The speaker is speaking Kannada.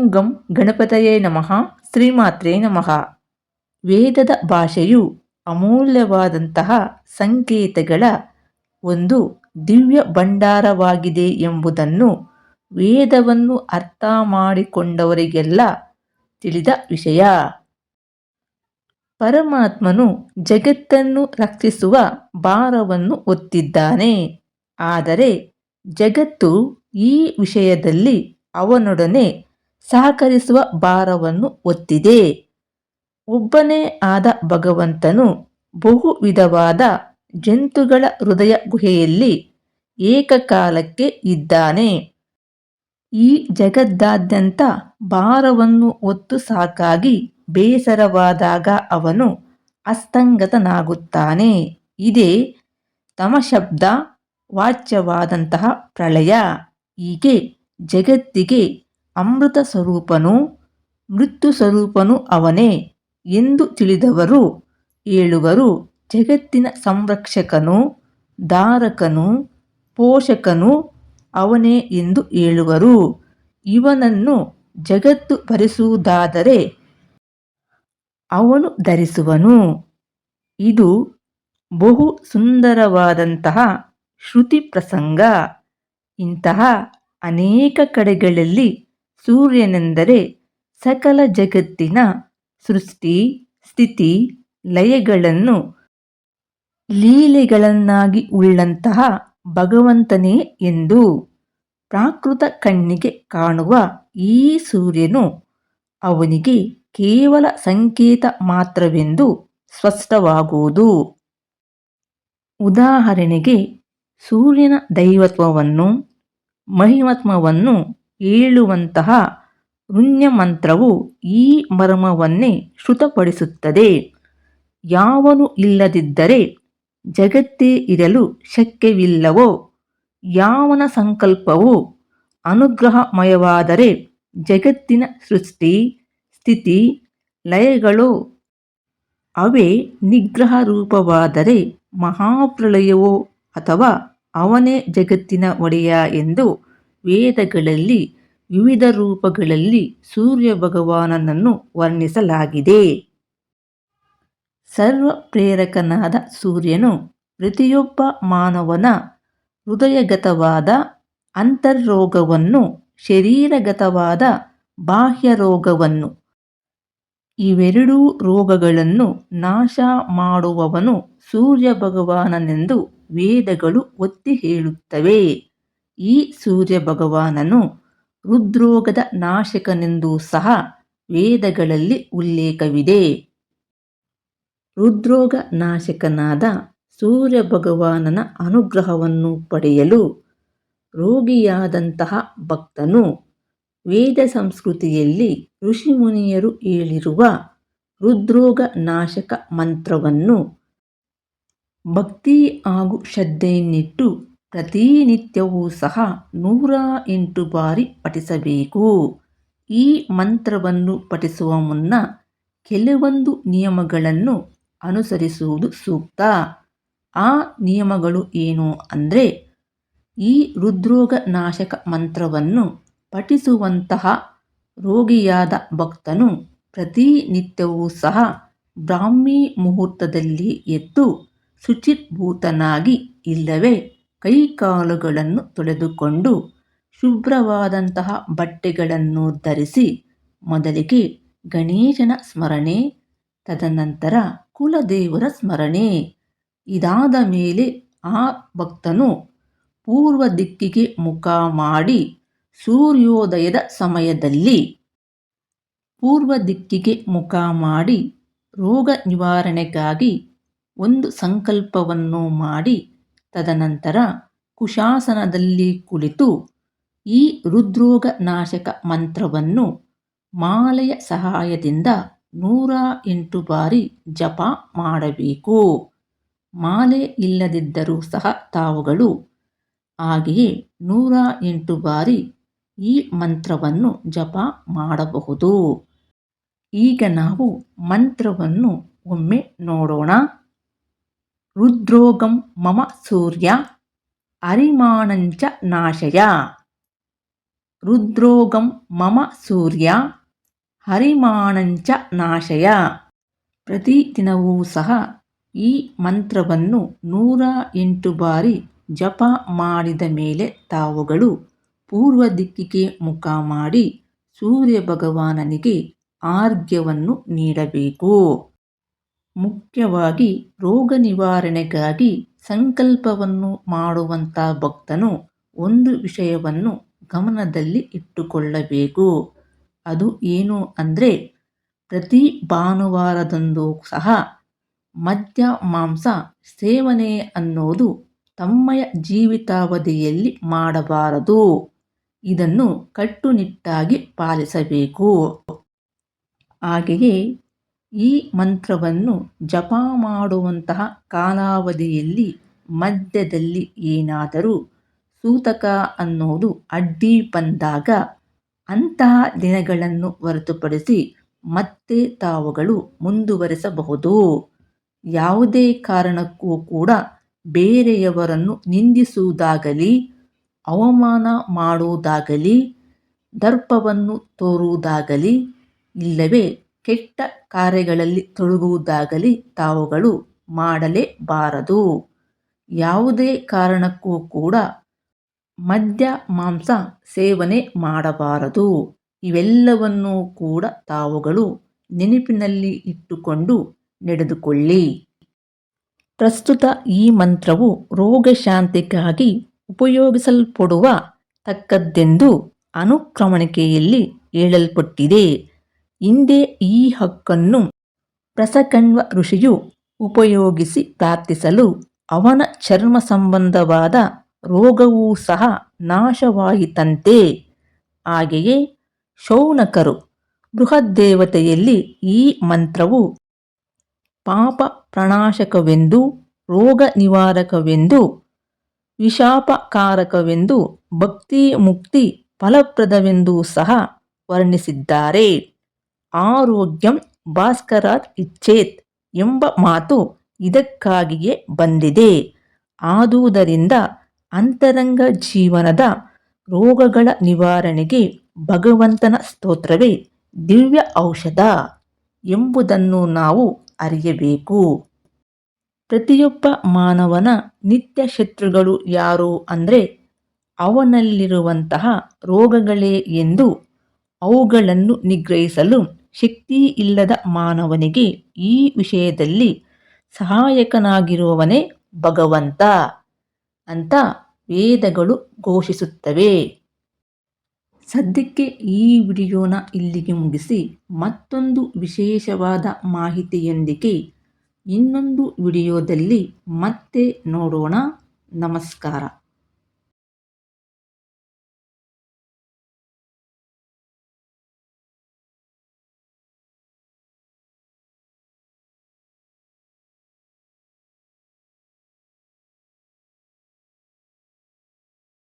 ಓಂ ಗಂ ಗಣಪತಯೇ ನಮಃ ಶ್ರೀಮಾತ್ರೇ ನಮಃ. ವೇದದ ಭಾಷೆಯು ಅಮೂಲ್ಯವಾದಂತಹ ಸಂಕೇತಗಳ ಒಂದು ದಿವ್ಯ ಭಂಡಾರವಾಗಿದೆ ಎಂಬುದನ್ನು ವೇದವನ್ನು ಅರ್ಥ ಮಾಡಿಕೊಂಡವರಿಗೆಲ್ಲ ತಿಳಿದ ವಿಷಯ. ಪರಮಾತ್ಮನು ಜಗತ್ತನ್ನು ರಕ್ಷಿಸುವ ಭಾರವನ್ನು ಒತ್ತಿದ್ದಾನೆ ಆದರೆ ಜಗತ್ತು ಈ ವಿಷಯದಲ್ಲಿ ಅವನೊಡನೆ ಸಹಕರಿಸುವ ಭಾರವನ್ನು ಒತ್ತಿದೆ ಒಬ್ಬನೇ ಆದ ಭಗವಂತನು ಬಹು ವಿಧವಾದ ಜಂತುಗಳ ಹೃದಯ ಗುಹೆಯಲ್ಲಿ ಏಕಕಾಲಕ್ಕೆ ಇದ್ದಾನೆ. ಈ ಜಗದ್ದಾದ್ಯಂತ ಭಾರವನ್ನು ಒತ್ತು ಸಾಕಾಗಿ ಬೇಸರವಾದಾಗ ಅವನು ಅಸ್ತಂಗತನಾಗುತ್ತಾನೆ. ಇದೇ ತಮಶಬ್ದ ವಾಚ್ಯವಾದಂತಹ ಪ್ರಳಯ. ಹೀಗೆ ಜಗತ್ತಿಗೆ ಅಮೃತ ಸ್ವರೂಪನು, ಮೃತ್ಯು ಸ್ವರೂಪನು ಅವನೇ ಎಂದು ತಿಳಿದವರು, ಏಳುವರು ಜಗತ್ತಿನ ಸಂರಕ್ಷಕನು, ಧಾರಕನು, ಪೋಷಕನು ಅವನೇ ಎಂದು ಹೇಳುವರು ಇವನನ್ನು ಜಗತ್ತು ಭರಿಸುವುದಾದರೆ ಅವನು ಧರಿಸುವನು. ಇದು ಬಹು ಸುಂದರವಾದಂತಹ ಶ್ರುತಿ ಪ್ರಸಂಗ. ಇಂತಹ ಅನೇಕ ಕಡೆಗಳಲ್ಲಿ ಸೂರ್ಯನೆಂದರೆ ಸಕಲ ಜಗತ್ತಿನ ಸೃಷ್ಟಿ, ಸ್ಥಿತಿ, ಲಯಗಳನ್ನು, ಲೀಲೆಗಳನ್ನಾಗಿ ಉಳ್ಳಂತಹ ಭಗವಂತನೇ ಎಂದು ಪ್ರಾಕೃತ ಕಣ್ಣಿಗೆ ಕಾಣುವ ಈ ಸೂರ್ಯನು ಅವನಿಗೆ ಕೇವಲ ಸಂಕೇತ ಮಾತ್ರವೆಂದು ಸ್ಪಷ್ಟವಾಗುವುದು. ಉದಾಹರಣೆಗೆ ಸೂರ್ಯನ ದೈವತ್ವವನ್ನು ಮಹಿಮತ್ವವನ್ನು ಹೇಳುವಂತಹ ಮಂತ್ರವು ಈ ಮರ್ಮವನ್ನೇ ಶ್ರುತಪಡಿಸುತ್ತದೆ. ಯಾವನು ಇಲ್ಲದಿದ್ದರೆ ಜಗತ್ತೇ ಇರಲು ಶಕ್ಯವಿಲ್ಲವೋ, ಯಾವನ ಸಂಕಲ್ಪವು ಅನುಗ್ರಹಮಯವಾದರೆ ಜಗತ್ತಿನ ಸೃಷ್ಟಿ, ಸ್ಥಿತಿ, ಲಯಗಳು, ಅವೇ ನಿಗ್ರಹ ರೂಪವಾದರೆ ಮಹಾಪ್ರಳಯವೋ ಅಥವಾ ಅವನೇ ಜಗತ್ತಿನ ಒಡೆಯ ಎಂದು ವೇದಗಳಲ್ಲಿ, ವಿವಿಧ ರೂಪಗಳಲ್ಲಿ ಸೂರ್ಯ ಭಗವಾನನನ್ನು ವರ್ಣಿಸಲಾಗಿದೆ. ಸರ್ವ ಪ್ರೇರಕನಾದ ಸೂರ್ಯನು ಪ್ರತಿಯೊಬ್ಬ ಮಾನವನ ಹೃದಯಗತವಾದ ಅಂತರ್ರೋಗವನ್ನು, ಶರೀರಗತವಾದ ಬಾಹ್ಯ ರೋಗವನ್ನು ಇವೆರಡೂ ರೋಗಗಳನ್ನು ನಾಶ ಮಾಡುವವನು ಸೂರ್ಯ ಭಗವಾನನೆಂದು ವೇದಗಳು ಒತ್ತಿ ಹೇಳುತ್ತವೆ. ಈ ಸೂರ್ಯ ಭಗವಾನನು ಹೃದ್ರೋಗದ ನಾಶಕನೆಂದೂ ಸಹ ವೇದಗಳಲ್ಲಿ ಉಲ್ಲೇಖವಿದೆ. ಹೃದ್ರೋಗ ನಾಶಕನಾದ ಸೂರ್ಯ ಭಗವಾನನ ಅನುಗ್ರಹವನ್ನು ಪಡೆಯಲು ರೋಗಿಯಾದಂತಹ ಭಕ್ತನು ವೇದ ಸಂಸ್ಕೃತಿಯಲ್ಲಿ ಋಷಿಮುನಿಯರು ಹೇಳಿರುವ ಹೃದ್ರೋಗ ನಾಶಕ ಮಂತ್ರವನ್ನು ಭಕ್ತಿ ಹಾಗೂ ಶ್ರದ್ಧೆಯನ್ನಿಟ್ಟು ಪ್ರತಿನಿತ್ಯವೂ ಸಹ ನೂರ ಎಂಟು ಬಾರಿ ಪಠಿಸಬೇಕು. ಈ ಮಂತ್ರವನ್ನು ಪಠಿಸುವ ಮುನ್ನ ಕೆಲವೊಂದು ನಿಯಮಗಳನ್ನು ಅನುಸರಿಸುವುದು ಸೂಕ್ತ. ಆ ನಿಯಮಗಳು ಏನು ಅಂದರೆ, ಈ ಹೃದ್ರೋಗ ನಾಶಕ ಮಂತ್ರವನ್ನು ಪಠಿಸುವಂತಹ ರೋಗಿಯಾದ ಭಕ್ತನು ಪ್ರತಿನಿತ್ಯವೂ ಸಹ ಬ್ರಾಹ್ಮಿ ಮುಹೂರ್ತದಲ್ಲಿ ಎದ್ದು ಶುಚಿರ್ಭೂತನಾಗಿ ಇಲ್ಲವೇ? ಕೈಕಾಲುಗಳನ್ನು ತೊಳೆದುಕೊಂಡು ಶುಭ್ರವಾದಂತಹ ಬಟ್ಟೆಗಳನ್ನು ಧರಿಸಿ ಮೊದಲಿಗೆ ಗಣೇಶನ ಸ್ಮರಣೆ, ತದನಂತರ ಕುಲದೇವರ ಸ್ಮರಣೆ. ಇದಾದ ಮೇಲೆ ಆ ಭಕ್ತನು ಪೂರ್ವ ದಿಕ್ಕಿಗೆ ಮುಖ ಮಾಡಿ ಸೂರ್ಯೋದಯದ ಸಮಯದಲ್ಲಿ ಪೂರ್ವ ದಿಕ್ಕಿಗೆ ಮುಖ ಮಾಡಿ ರೋಗ ನಿವಾರಣೆಗಾಗಿ ಒಂದು ಸಂಕಲ್ಪವನ್ನು ಮಾಡಿ ತದನಂತರ ಕುಶಾಸನದಲ್ಲಿ ಕುಳಿತು ಈ ಹೃದ್ರೋಗ ನಾಶಕ ಮಂತ್ರವನ್ನು ಮಾಲೆಯ ಸಹಾಯದಿಂದ ನೂರ ಎಂಟು ಬಾರಿ ಜಪ ಮಾಡಬೇಕು. ಮಾಲೆ ಇಲ್ಲದಿದ್ದರೂ ಸಹ ತಾವುಗಳು ಹಾಗೆಯೇ ನೂರ ಎಂಟು ಬಾರಿ ಈ ಮಂತ್ರವನ್ನು ಜಪ ಮಾಡಬಹುದು. ಈಗ ನಾವು ಮಂತ್ರವನ್ನು ಒಮ್ಮೆ ನೋಡೋಣ. ರುದ್ರೋಗಂ ಮಮ ಸೂರ್ಯ, ಅರಿಮಾಣಂಚ ನಾಶಯ. ರುದ್ರೋಗಂ ಮಮ ಸೂರ್ಯ, ಹರಿಮಾಣಂಚ ನಾಶಯ. ಪ್ರತಿದಿನವೂ ಸಹ ಈ ಮಂತ್ರವನ್ನು ನೂರ ಎಂಟು ಬಾರಿ ಜಪ ಮಾಡಿದ ಮೇಲೆ ತಾವುಗಳು ಪೂರ್ವ ದಿಕ್ಕಿಗೆ ಮುಖ ಮಾಡಿ ಸೂರ್ಯ ಭಗವಾನನಿಗೆ ಆರ್ಘ್ಯವನ್ನು ನೀಡಬೇಕು. ಮುಖ್ಯವಾಗಿ ರೋಗ ನಿವಾರಣೆಗಾಗಿ ಸಂಕಲ್ಪವನ್ನು ಮಾಡುವಂಥ ಭಕ್ತನು ಒಂದು ವಿಷಯವನ್ನು ಗಮನದಲ್ಲಿ ಇಟ್ಟುಕೊಳ್ಳಬೇಕು. ಅದು ಏನು ಅಂದರೆ ಪ್ರತಿ ಭಾನುವಾರದಂದು ಸಹ ಮದ್ಯ, ಮಾಂಸ ಸೇವನೆ ಅನ್ನೋದು ತಮ್ಮಯ ಜೀವಿತಾವಧಿಯಲ್ಲಿ ಮಾಡಬಾರದು. ಇದನ್ನು ಕಟ್ಟುನಿಟ್ಟಾಗಿ ಪಾಲಿಸಬೇಕು. ಹಾಗೆಯೇ ಈ ಮಂತ್ರವನ್ನು ಜಪ ಮಾಡುವಂತಹ ಕಾಲಾವಧಿಯಲ್ಲಿ ಮಧ್ಯದಲ್ಲಿ ಏನಾದರೂ ಸೂತಕ ಅನ್ನೋದು ಅಡ್ಡಿ ಬಂದಾಗ ಅಂತಹ ದಿನಗಳನ್ನು ಹೊರತುಪಡಿಸಿ ಮತ್ತೆ ತಾವುಗಳು ಮುಂದುವರೆಸಬಹುದು. ಯಾವುದೇ ಕಾರಣಕ್ಕೂ ಕೂಡ ಬೇರೆಯವರನ್ನು ನಿಂದಿಸುವುದಾಗಲಿ, ಅವಮಾನ ಮಾಡುವುದಾಗಲಿ, ದರ್ಪವನ್ನು ತೋರುವುದಾಗಲಿ, ಇಲ್ಲವೇ ಕೆಟ್ಟ ಕಾರ್ಯಗಳಲ್ಲಿ ತೊಡಗುವುದಾಗಲಿ ತಾವುಗಳು ಮಾಡಲೇಬಾರದು. ಯಾವುದೇ ಕಾರಣಕ್ಕೂ ಕೂಡ ಮದ್ಯ, ಮಾಂಸ ಸೇವನೆ ಮಾಡಬಾರದು. ಇವೆಲ್ಲವನ್ನೂ ಕೂಡ ತಾವುಗಳು ನೆನಪಿನಲ್ಲಿ ಇಟ್ಟುಕೊಂಡು ನಡೆದುಕೊಳ್ಳಿ. ಪ್ರಸ್ತುತ ಈ ಮಂತ್ರವು ರೋಗಶಾಂತಿಗಾಗಿ ಉಪಯೋಗಿಸಲ್ಪಡುವ ತಕ್ಕದ್ದೆಂದು ಅನುಕ್ರಮಣಿಕೆಯಲ್ಲಿ ಹೇಳಲ್ಪಟ್ಟಿದೆ. ಹಿಂದೆ ಈ ಹಕ್ಕನ್ನು ಪ್ರಸಕಣ್ವ ಋಷಿಯು ಉಪಯೋಗಿಸಿ ಪ್ರಾರ್ಥಿಸಲು ಅವನ ಚರ್ಮ ಸಂಬಂಧವಾದ ರೋಗವೂ ಸಹ ನಾಶವಾಯಿತಂತೆ. ಹಾಗೆಯೇ ಶೌನಕರು ಬೃಹದ್ದೇವತೆಯಲ್ಲಿ ಈ ಮಂತ್ರವು ಪಾಪ ಪ್ರಣಾಶಕವೆಂದು, ರೋಗ ನಿವಾರಕವೆಂದು ವಿಷಾಪಕಾರಕವೆಂದು ಭಕ್ತಿ ಮುಕ್ತಿ ಫಲಪ್ರದವೆಂದೂ ಸಹ ವರ್ಣಿಸಿದ್ದಾರೆ. ಆರೋಗ್ಯಂ ಭಾಸ್ಕರಾತ್ ಇಚ್ಛೇತ್ ಎಂಬ ಮಾತು ಇದಕ್ಕಾಗಿಯೇ ಬಂದಿದೆ. ಆದುದರಿಂದ ಅಂತರಂಗ ಜೀವನದ ರೋಗಗಳ ನಿವಾರಣೆಗೆ ಭಗವಂತನ ಸ್ತೋತ್ರವೇ ದಿವ್ಯ ಔಷಧ ಎಂಬುದನ್ನು ನಾವು ಅರಿಯಬೇಕು. ಪ್ರತಿಯೊಬ್ಬ ಮಾನವನ ನಿತ್ಯ ಶತ್ರುಗಳು ಯಾರು ಅಂದರೆ ಅವನಲ್ಲಿರುವಂತಹ ರೋಗಗಳೇ ಎಂದು ಅವುಗಳನ್ನು ನಿಗ್ರಹಿಸಲು ಶಕ್ತಿ ಇಲ್ಲದ ಮಾನವನಿಗೆ ಈ ವಿಷಯದಲ್ಲಿ ಸಹಾಯಕನಾಗಿರುವವನೇ ಭಗವಂತ ಅಂತ ವೇದಗಳು ಘೋಷಿಸುತ್ತವೆ. ಸದ್ಯಕ್ಕೆ ಈ ವಿಡಿಯೋನ ಇಲ್ಲಿಗೆ ಮುಗಿಸಿ ಮತ್ತೊಂದು ವಿಶೇಷವಾದ ಮಾಹಿತಿಯೊಂದಿಗೆ ಇನ್ನೊಂದು ವಿಡಿಯೋದಲ್ಲಿ ಮತ್ತೆ ನೋಡೋಣ. ನಮಸ್ಕಾರ.